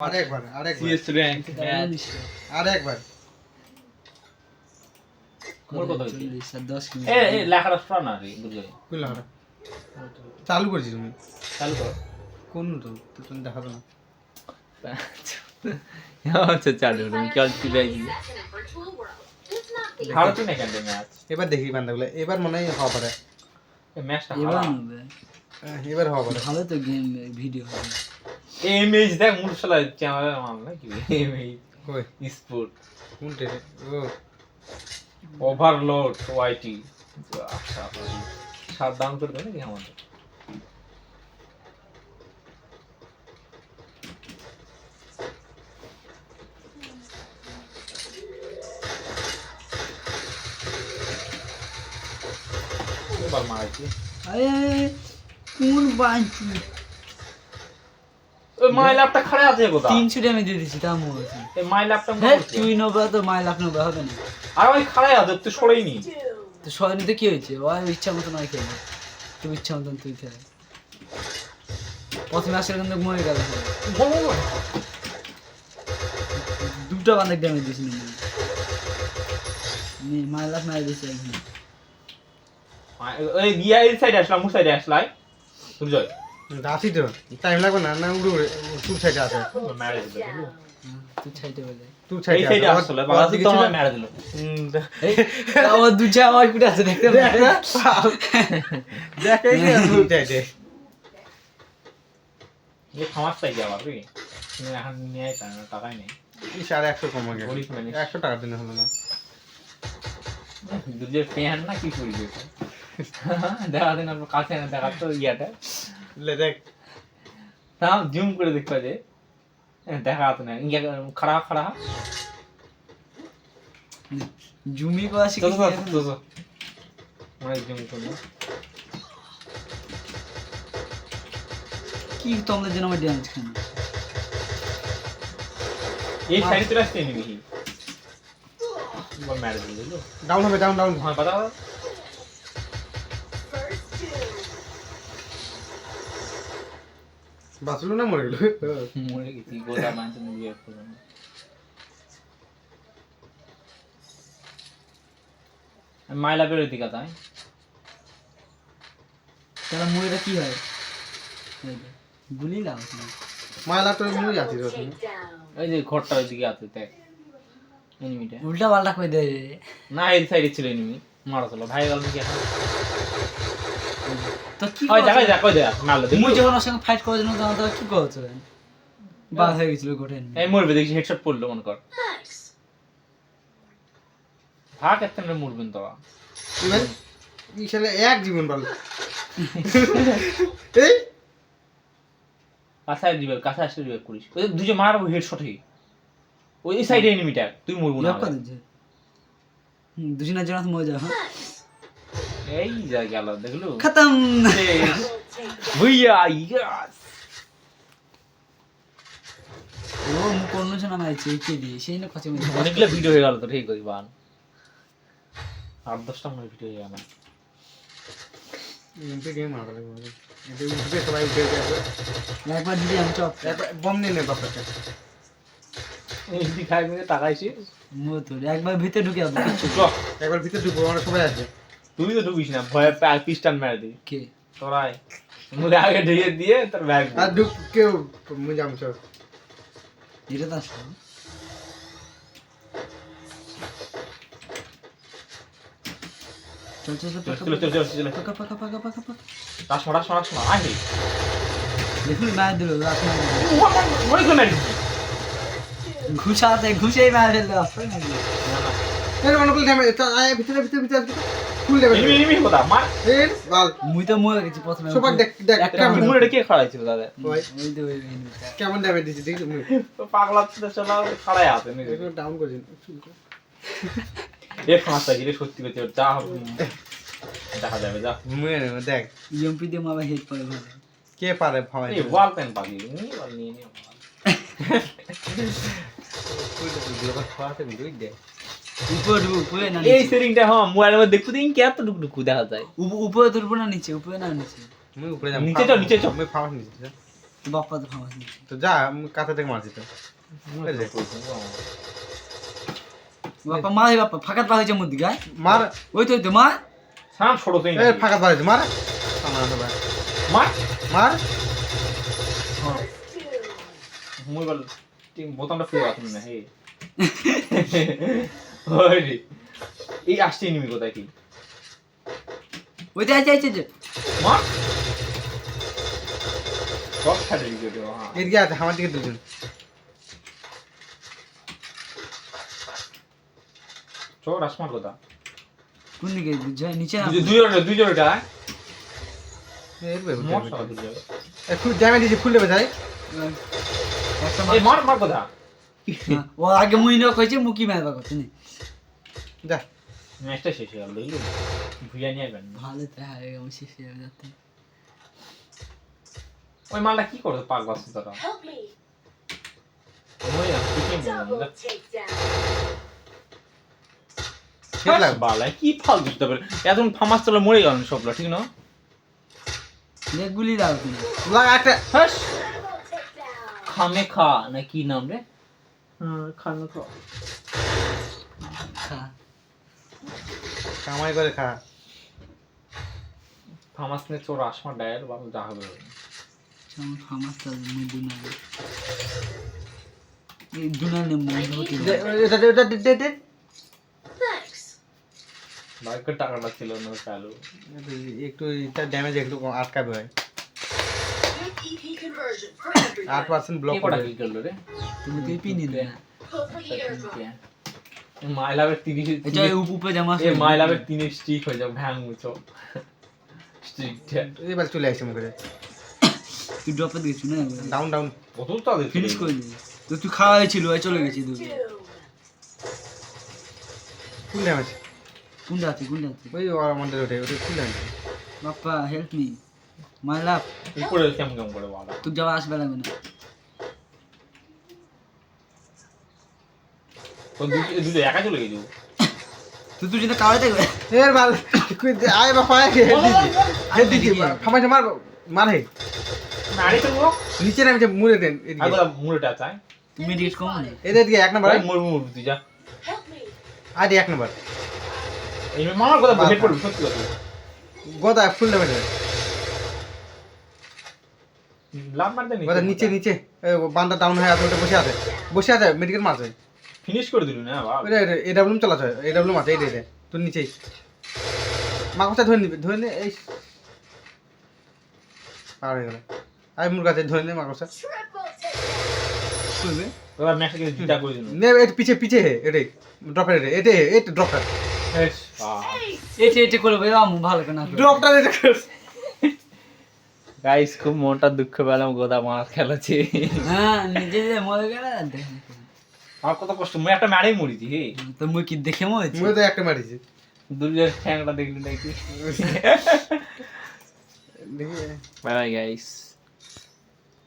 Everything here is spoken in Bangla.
আরেকবার আরেকবার। সিএস র্যাঙ্ক ম্যাচ আরেকবার। লাগাটা চালু করছি তুমি? চালু কর। কোন তো? তুমি দেখাবো না। আচ্ছা চালু তুমি কি আজকে দেখি ভারত না এবার দেখি বান্দাগুলো এবার মনে হয় হওয়া পারে। ম্যাচটা এবার খারাপ এবার হওয়া পারে। ভালো তো গেম ভিডিও হবে। এই ইমেজ দেখ মুরশালা চ্যানেলের মাল নাকি? ইমেজ ওই স্পোর্ট কোনটা ও। ওভারলোড ওয়াইটি আচ্ছা সাত দাম করে দেবে নাকি আমাদের? মারাইছি। আরে কোন বাঞ্চু ওই মাই ল্যাপটা খাড়ে আছে কোথা তিনশো আমি দিয়ে দিচ্ছি তা মনে হচ্ছে এই মাই ল্যাপটা হ্যাঁ তুই তো হবে না। আর ওই খাড়ে আছে তুই সরেই নি তো সয়নিতে কি হয়েছে? ও ইচ্ছা মতো নয় খেলে তুই ইচ্ছা মতন তুই খেলে প্রথমে আসার কিন্তু মরে গেল দুটো বান্ধব ড্যামেজ একদিন গিয়া এই সাইডে আসলাম সাইডে আসলাই। আসি তো টাইম লাগবে না না উড়ে উড়ে সাইডে আছে। মেরে দিল বলে টুর সাইডে সাইডে আসলে বাবা তো আমার মেরে দিল আমার দু চা আমার কুটে আছে দেখতে দেখ এই যে সাইডে এই খামার চাই আবার তুই এখন নিয়ে আইতা টাকাই নেই। এই সাড়ে একশো কমে গরিব গেছে একশো টাকার দিনে হলো না। দুধের না কি করবি এটা? দেখা দিন আপনার কাছে না তো ইয়াটা দেখ। তাও জুম করে দেখবা যে দেখা তো না। ইয়া খাড়া খাড়া। জুমি করা তো তো তো তো অনেক জুম করি কি তোমাদের জন্য আমার ড্যামেজ খান। এই সাইডে চলে আসতে নিবি। বল ডাউন হবে ডাউন ডাউন হ্যাঁ পাতা বাঁচলো না মরে গেল? মরে গেছি গোটা মানতে নিয়ে করব মাইলা বেরোয় দিকে তাই। তাহলে মুড়িটা কি হয়? গুলি লাও মালা তো মুই যাচ্ছি তো ওই যে ঘরটা ওই দিকে আছে দেখ এনিমিটা উল্টা পাল্টা করে দে না এই সাইডে ছিল এনিমি মারা চলো ভাই গেল নাকি এখন তো কি ওই করছ? দেখাই দেখ ওই মারলো মুই যখন ওর সঙ্গে ফাইট করার জন্য তখন তোরা কি করছ বাদ হয়ে গেছিল গোটে এই মরবে দেখছি হেডশট পড়ল মনে কর। ভাগ একটা মরবেন তোরা ইশালে এক জীবন ভালো এই? কাছে দিবে কাছে আসলে দিবে করিস। ওই মারবো হেডশটে ওই সাইডে এনিমিটা তুই মরবো না দুজনের জন্য মজা। হ্যাঁ এই যা গেল দেখল? খতম। ভুইয়া ইয়াস ও মুখ অন্য জন দিয়ে সেই না অনেকগুলো ভিডিও হয়ে গেল তো ঠিক করি বান। আট দশটা মনে ভিডিও হয়ে গেল এমপি গেম লাগবে উঠবে সবাই উঠে একবার দিদি আমি চপ। একবার বম নিয়ে খাই মতো একবার ভিতরে ঢুকে যাব কিচ্ছু। একবার ভিতরে ঢুকবো আমরা সবাই আসবে। তুই তো ঢুকিস না ভয়ে প্যাক পিস্টান মেরে দিই কে? তোরাই। মুখে আগে ঢেকে দিয়ে তোর ব্যাগ আর ঢুক কেউ মুই যাম চল। এটা তো আসলো। চল চল চল চলো চলো চলো পাকা। পাকা পাকা পাকা পাকা দেখুন মার দিল অনেকগুলো মেরে দিচ্ছি ঘুষাতে ঘুষেই মার আসলে ভিতরে ভিতরে ভিতরে। ফুল দেবে এনিমি এনিমি কোথা মার। এই বাল। মুই তো মরে গেছি প্রথমে। সবাই দেখ দেখ কেমন? মুড়ে রেখে খাড়াইছিল দাদা ওই। তো ওই কেমন ড্যামেজ দিছি দেখি মুই। তো পাগলা তো চলা খাড়াই আছে নিজে ডাউন করে দিন এ ফাঁসা গিয়ে সত্যি করতে যা হবে, দেখা যাবে যা। মুই দেখ। ইএমপি দিয়ে মারা হেড পড়ে কে পারে ভাই? এই ওয়াল পেন পাবি নি ওয়াল নিয়ে নিয়ে উপরে ঢুকবো উপরে না এই নিচে? সেটিংটা হ্যাঁ মোবাইলের মধ্যে দেখতে দিন কে এত ডুক ডুকু দেখা যায়। উপরে তুলবো না নিচে? উপরে না নিচে? মুই উপরে যাম নিচে চল, নিচে চল। মুই ফাউন্ড নিচে তো বাপ্পা তো ফামাস নিচ্ছে তো যা আমি কাছে থেকে মারছি তো। বাপ্পা মার হে বাপ্পা ফাঁকাত পা হয়েছে মুদি গায় মার। ওই তো তো মার। সাম ছোট তুই এ ফাঁকা পারেছে মার। মার। মার। মোবাইল টিম বোতামটা ফেলে রাখুন না হে। এই আসছে এনিমি কোথায় কি ওই তো আছে আছে যে মার সব ছাড়ে দিকে দেবো হ্যাঁ এদিকে আছে আমার দিকে দুজন চোর আসমার কথা কোন দিকে নিচে না মার কথা হ্যাঁ, ও আগে মুই নক হয়েছে মুকি মারবা কথা নেই যা ম্যাচটা শেষ হয়ে গেল বুঝলি ভুইয়া নিয়ে আসবেন। ভালো তো হ্যাঁ আমি শেষ হয়ে যাচ্ছে ওই মালটা কি করবে পাক বাসু তারা? কি ফাল দিতে পারে এখন ফামাস চলে মরে গেল সবগুলো ঠিক না? গুলি দাও তুমি। লাগা একটা হাস! খামে খা না কি নাম রে? হ্যাঁ খামে খা কামাই করে খা। ফামাস নে চোর আসমা ডায়ার বা যা হবে চাম ফামাস তো মুই দুনা এই দুনা নে মুই হতে এটা এটা দে, দে. বাইকের টাকাটা ছিল না চালু। একটু এটা ড্যামেজ একটু আটকাবে ভাই। For আট পার্সেন্ট ব্লক কে কটা রে? তুমি তুই পিনি Pull the airdrop. মাইলাবের তিরিশ এটা উপ উপে জামা এ মাইলাবের তিনে স্টিক হয়ে যাবে ভ্যাং মুছো স্টিক এবার চলে আসছে মুখে। তুই ড্রপে না? ডাউন ডাউন কত তাদের ফিনিশ করে দিবি। তো তুই খাওয়া হয়েছিল চলে গেছি তুই আছে আছে? ওই আমাদের ওঠে ওটা damage Bappa help me my love উপরে কেমন কেমন করে বাবা তুই যাওয়া আসবে লাগবে না দুটো দুটো একা চলে গেছো তুই তুই যদি কাওয়াই থাকবে। এর বাল আয় দিছি মার মার হে। তো নিচে মুড়ে দেন এদিকে। আগলা মুড়েটা চাই। তুমি রেট কম। এদের দিকে এক নাম্বার মুড় মুড় তুই যা. এক নাম্বার। এই মামার কথা হেড পড়বি সত্যি কথা। গোদা ফুল ড্যামেজ লাভ মারতে গোদা নিচে নিচে। বান্দা ডাউন হয়ে আছে ওটা বসে আছে। বসে আছে মেডিকেল মারছে। ফিনিশ করে দিলু না? বাবা ওটা এডাব্লুম চালাচ্ছে এডাব্লুম আছে এই রে তোর নিচেই। মাকসা ধরে নিবি ধরে নে এই। পার হয়ে গেল। আই মুরগা আছে ধরে নে Triple takedown. করবে ওরা জিতা করে দিল। নে এই পিছে পিছে হে এটাই। ড্রপ এটে এটে এটে বেশ বাহ এটে এটে করে ভাই আমু ভালো করে না করে। ড্রপটা এটা গাইস খুব মনটা দুঃখ পেলাম গোদা মাছ খেলাছে হ্যাঁ নিজে যে মরে দেখে না। আমার কত কষ্ট মুই একটা ম্যারেই মরিছি হে। তো মুই কি দেখে মরেছি? মুই তো একটা মারিছি। দুর্গের ঠ্যাংটা দেখলি নাকি? দেখি বাই বাই গাইস